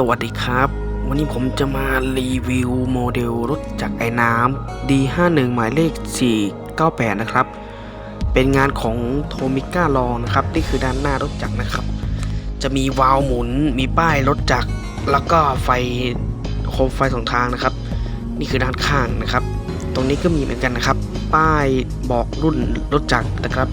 สวัสดีครับ วันนี้ผมจะมารีวิวโมเดลรถจักรไอ้น้ำ D51 หมายเลข 498 นะครับ เป็นงานของโทมิก้าลองนะครับ นี่คือด้านหน้ารถจักรนะครับ จะมีวาล์วหมุน มีป้ายรถจักร แล้วก็ไฟโคมไฟสองทางนะครับ นี่คือด้านข้างนะครับ ตรงนี้ก็มีเหมือนกันนะครับ ป้ายบอกรุ่นรถจักรนะครับ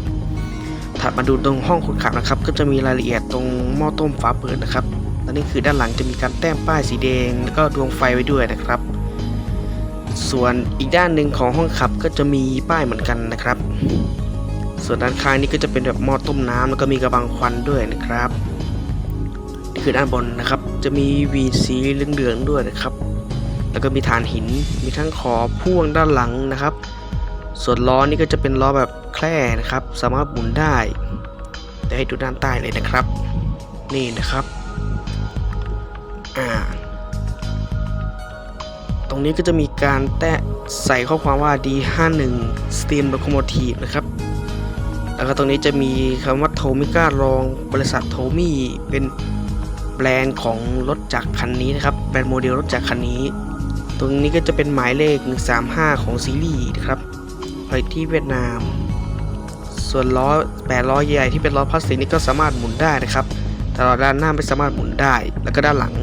ถัดมาดูตรงห้องคนขับนะครับ ก็จะมีรายละเอียดตรงหม้อต้มฝาเปิดนะครับ และนี่คือด้านหลังจะมีการแต้มป้ายสีแดง แล้วก็ดวงไฟไว้ด้วยนะครับ ส่วนอีกด้านหนึ่งของห้องขับก็จะมีป้ายเหมือนกันนะครับ ส่วนด้านข้างนี่ก็จะเป็นแบบหม้อต้มน้ำแล้วก็มีกระบังควันด้วยนะครับนี่คือด้านบนนะครับ จะมีวีดสีเหลืองๆด้วยนะครับ แล้วก็มีฐานหินมีทั้งขอพ่วงด้านหลังนะครับ ส่วนล้อนี่ก็จะเป็นล้อแบบแคร่นะครับ สามารถหมุนได้เดี๋ยวให้ดูด้านใต้เลยนะครับ นี่นะครับ อ่า ตรงนี้ก็จะมีการแตะใส่ข้อความว่า D51 Steam Locomotive นะครับ แล้วก็ตรงนี้จะมีคำว่าโทมิก้ารองบริษัทโทมี่เป็นแบรนด์ของรถจักรคันนี้นะครับ แบรนด์โมเดลรถจักรคันนี้ ตรงนี้ก็จะเป็นหมายเลข 135 ของซีรีส์นะครับผลิตที่เวียดนาม ส่วนล้อแปดล้อใหญ่ที่เป็นล้อพลาสติกนี่ก็สามารถหมุนได้นะครับ แต่ล้อด้านหน้าไม่สามารถหมุนได้ แล้วก็ด้านหลัง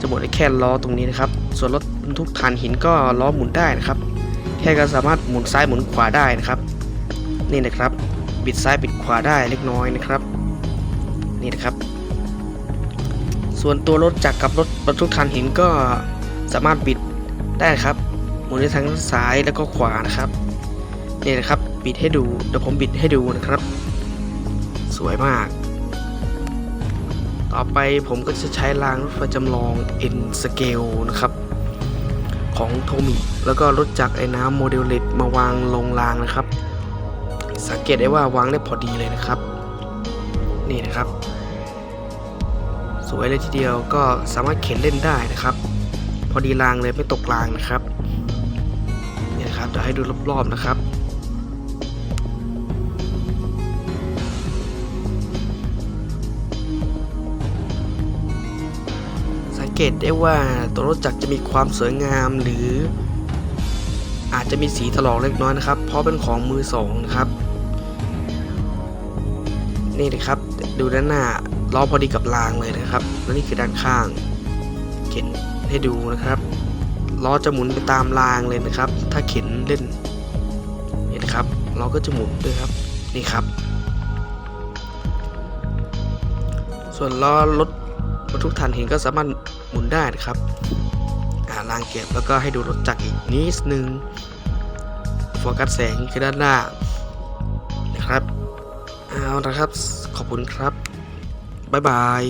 จะหมุนได้แค่ล้อตรงนี้นะครับ ส่วนรถบรรทุกถ่านหินก็ล้อหมุนได้นะครับ แค่ก็สามารถหมุนซ้ายหมุนขวาได้นะครับ นี่นะครับ บิดซ้ายบิดขวาได้เล็กน้อยนะครับ นี่นะครับ ส่วนตัวรถจักรกับรถบรรทุกถ่านหินก็สามารถบิดได้ครับ หมุนได้ทั้งซ้ายแล้วก็ขวานะครับ นี่นะครับ บิดให้ดู เดี๋ยวผมบิดให้ดูนะครับ สวยมาก ต่อไปผมก็จะใช้รางรถไฟจำลอง N Scale นะครับ ของโทมิแล้วก็รถจักรไอ้น้ำโมเดลเล็กมาวางลงรางนะครับ สังเกตได้ว่าวางได้พอดีเลยนะครับ นี่นะครับ สวยเลยทีเดียวก็สามารถเข็นเล่นได้นะครับ พอดีรางเลยไม่ตกรางนะครับ นี่นะครับเดี๋ยวให้ดูรอบๆนะครับ เกตได้ว่าตัวรถจักรจะมีความสวยงามหรือ อาจจะมีสีถลอกเล็กน้อยนะครับ เพราะเป็นของมือสองนะครับนี่นะครับดูด้านหน้าล้อพอดีกับรางเลยนะครับ และนี่คือด้านข้างเข็นให้ดูนะครับล้อจะหมุนไปตามรางเลยนะครับ ถ้าเข็นเล่นเห็นครับล้อก็จะหมุนด้วยครับนี่ครับ ส่วนล้อรถ ทุกท่านเห็นก็สามารถหมุนได้นะครับอ่างเก็บแล้วก็ให้ดูรถจักรอีกนิดนึงโฟกัสแสงคือด้านหน้านะครับเอาละครับขอบคุณครับ บ๊ายบาย